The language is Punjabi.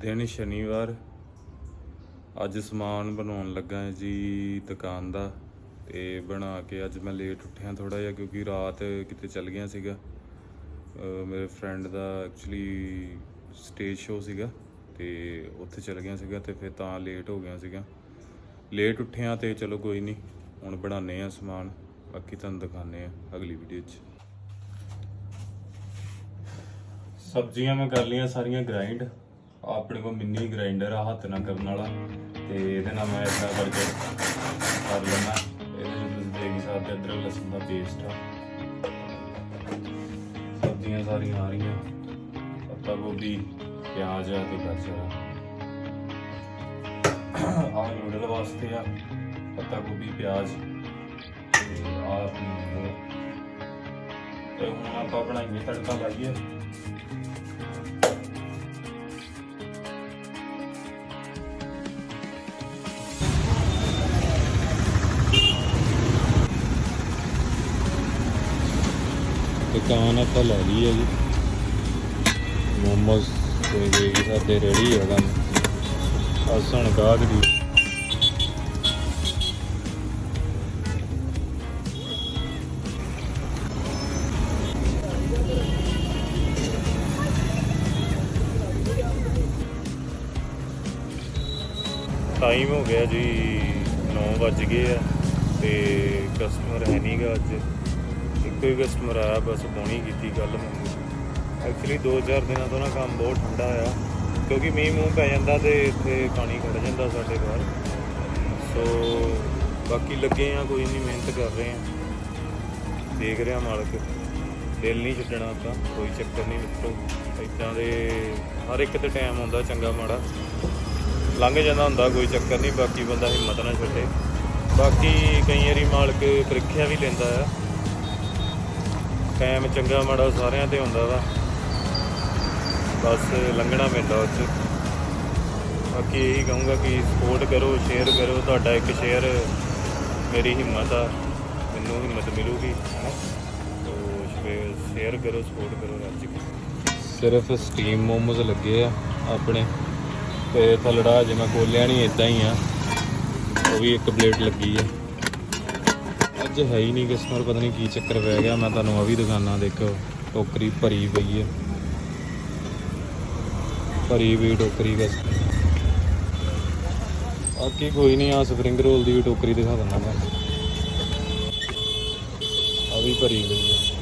ਦਿਨ ਸ਼ਨੀਵਾਰ। ਅੱਜ ਸਮਾਨ ਬਣਾਉਣ ਲੱਗਾ ਜੀ ਦੁਕਾਨ ਦਾ। ਤੇ ਬਣਾ ਕੇ ਅੱਜ ਮੈਂ ਲੇਟ ਉੱਠਿਆ ਥੋੜਾ ਜਿਹਾ ਕਿਉਂਕਿ ਰਾਤ ਕਿਤੇ ਚੱਲ ਗਿਆ ਸੀਗਾ। ਮੇਰੇ ਫਰੈਂਡ ਦਾ ਐਕਚੁਅਲੀ ਸਟੇਜ ਸ਼ੋਅ ਸੀਗਾ ਤੇ ਉੱਥੇ ਚੱਲ ਗਿਆ ਸੀਗਾ ਤੇ ਫਿਰ ਤਾਂ ਲੇਟ ਹੋ ਗਿਆ ਸੀਗਾ। ਲੇਟ ਉੱਠਿਆ ਤੇ ਚਲੋ ਕੋਈ ਨਹੀਂ ਹੁਣ ਬਣਾਉਂਦੇ ਆ ਸਮਾਨ। ਬਾਕੀ ਤੁਹਾਨੂੰ ਦਿਖਾਉਂਦੇ ਆ ਅਗਲੀ ਵੀਡੀਓ 'ਚ। ਸਬਜ਼ੀਆਂ ਮੈਂ ਕਰ ਲਈਆਂ ਸਾਰੀਆਂ ਗ੍ਰਾਈਂਡ ਆਪਣੇ ਕੋਲ ਮਿੰਨੀ ਗ੍ਰਾਈਂਡਰ ਆ, ਹੱਥ ਨਾਲ ਕਰਨ ਵਾਲਾ। ਤੇ ਇਹਦੇ ਨਾਲ ਮੈਂ ਇਦਾਂ ਕਰਕੇ ਕਰ ਲੈਣਾ ਇਹਦੇ ਵਿੱਚ ਤੁਸੀਂ ਦੇਖ ਸਕਦੇ ਅਦਰਕ ਲਸਣ ਦਾ ਪੇਸਟ ਆ। ਸਬਜ਼ੀਆਂ ਸਾਰੀਆਂ ਆ ਰਹੀਆਂ। ਪੱਤਾ ਗੋਭੀ, ਪਿਆਜ਼ ਆ ਤੇ ਗਾਜਰ ਆ। ਆਹ ਨੂਡਲ ਵਾਸਤੇ ਆ, ਪੱਤਾ ਗੋਭੀ, ਪਿਆਜ਼ ਤੇ ਆ ਆਪਣੀ ਤੇ ਹੁਣ ਆਪਾਂ ਬਣਾਈਏ ਤੜਕਾ ਲਾਈਏ। ਦੁਕਾਨ ਆਪਾਂ ਲੈ ਲਈ ਹੈ ਜੀ। ਮੋਮੋਸ ਕੋਈ ਦੇ ਸਾਡੇ ਰੈਡੀ ਹੈ ਕੰਮ ਅਸਣ ਟਾਈਮ ਹੋ ਗਿਆ ਜੀ 9 ਵੱਜ ਗਏ ਆ ਤੇ ਕਸਟਮਰ ਹੈ ਨਹੀਂਗਾ ਅੱਜ। ਕੋਈ ਕਸਟਮਰ ਆਇਆ, ਬਸ ਪੌਣੀ ਕੀਤੀ ਗੱਲ ਮੈਂ ਐਕਚੁਅਲੀ 2-4 ਦਿਨਾਂ ਤੋਂ ਨਾ ਕੰਮ ਬਹੁਤ ਠੰਡਾ ਆ, ਕਿਉਂਕਿ ਮੀਂਹ ਮੂੰਹ ਪੈ ਜਾਂਦਾ ਤੇ ਇੱਥੇ ਪਾਣੀ ਖੜ ਜਾਂਦਾ ਸਾਡੇ ਬਾਹਰ ਸੋ ਬਾਕੀ ਲੱਗੇ ਆ, ਕੋਈ ਨਹੀਂ ਮਿਹਨਤ ਕਰ ਰਹੇ ਆ। ਦੇਖ ਰਿਹਾ ਮਾਲਕ, ਦਿਲ ਨਹੀਂ ਛੱਡਣਾ ਆਪਾਂ, ਕੋਈ ਚੱਕਰ ਨਹੀਂ ਮਿੱਤਰੋ। ਇਦਾਂ ਦੇ ਹਰ ਇੱਕ ਤੇ ਟਾਈਮ ਆਉਂਦਾ ਚੰਗਾ ਮਾੜਾ। ਲੰਘ ਜਾਂਦਾ ਹੁੰਦਾ, ਕੋਈ ਚੱਕਰ ਨਹੀਂ ਬਾਕੀ ਬੰਦਾ ਹਿੰਮਤ ਨਾ ਛੱਡੇ। ਬਾਕੀ ਕਈ ਵਾਰੀ ਮਾਲਕ ਪ੍ਰੀਖਿਆ ਵੀ ਲੈਂਦਾ ਆ। ਟਾਈਮ ਚੰਗਾ ਮਾੜਾ ਸਾਰਿਆਂ ਤੇ ਹੁੰਦਾ ਵਾ। ਬਸ ਲੰਘਣਾ ਪੈਂਦਾ ਉਹ 'ਚ। ਬਾਕੀ ਇਹੀ ਕਹੂੰਗਾ ਕਿ ਸਪੋਰਟ ਕਰੋ ਸ਼ੇਅਰ ਕਰੋ। ਤੁਹਾਡਾ ਇੱਕ ਸ਼ੇਅਰ ਮੇਰੀ ਹਿੰਮਤ ਆ। ਮੈਨੂੰ ਹਿੰਮਤ ਮਿਲੂਗੀ ਤੋ ਸ਼ੇਅਰ ਕਰੋ ਸਪੋਰਟ ਕਰੋ ਅੱਜ ਸਿਰਫ ਸਟੀਮ ਮੋਮੋਜ਼ ਲੱਗੇ ਆ ਆਪਣੇ। ਤੇ ਥਲੜਾ ਜੇ ਮੈਂ ਖੋਲਿਆ ਨਹੀਂ ਇਦਾਂ ਹੀ ਆ। ਉਹ ਵੀ ਇੱਕ ਪਲੇਟ ਲੱਗੀ ਆ। ਅੱਜ ਹੈ ਹੀ ਨਹੀਂ ਕਸਟਮਰ ਪਤਾ ਨਹੀਂ ਕੀ ਚੱਕਰ ਪੈ ਗਿਆ। ਮੈਂ ਤੁਹਾਨੂੰ ਆ ਵੀ ਦਿਖਾਣਾ ਦੇਖੋ ਟੋਕਰੀ ਭਰੀ ਪਈ ਹੈ ਭਰੀ ਵੀ ਟੋਕਰੀ ਬਸ। ਬਾਕੀ ਕੋਈ ਨਹੀਂ ਆ ਸਪਰਿੰਗ ਰੋਲ ਦੀ ਵੀ ਟੋਕਰੀ ਦਿਖਾ ਦਿੰਦਾ ਮੈਂ। ਆ ਵੀ ਭਰੀ ਪਈ ਹੈ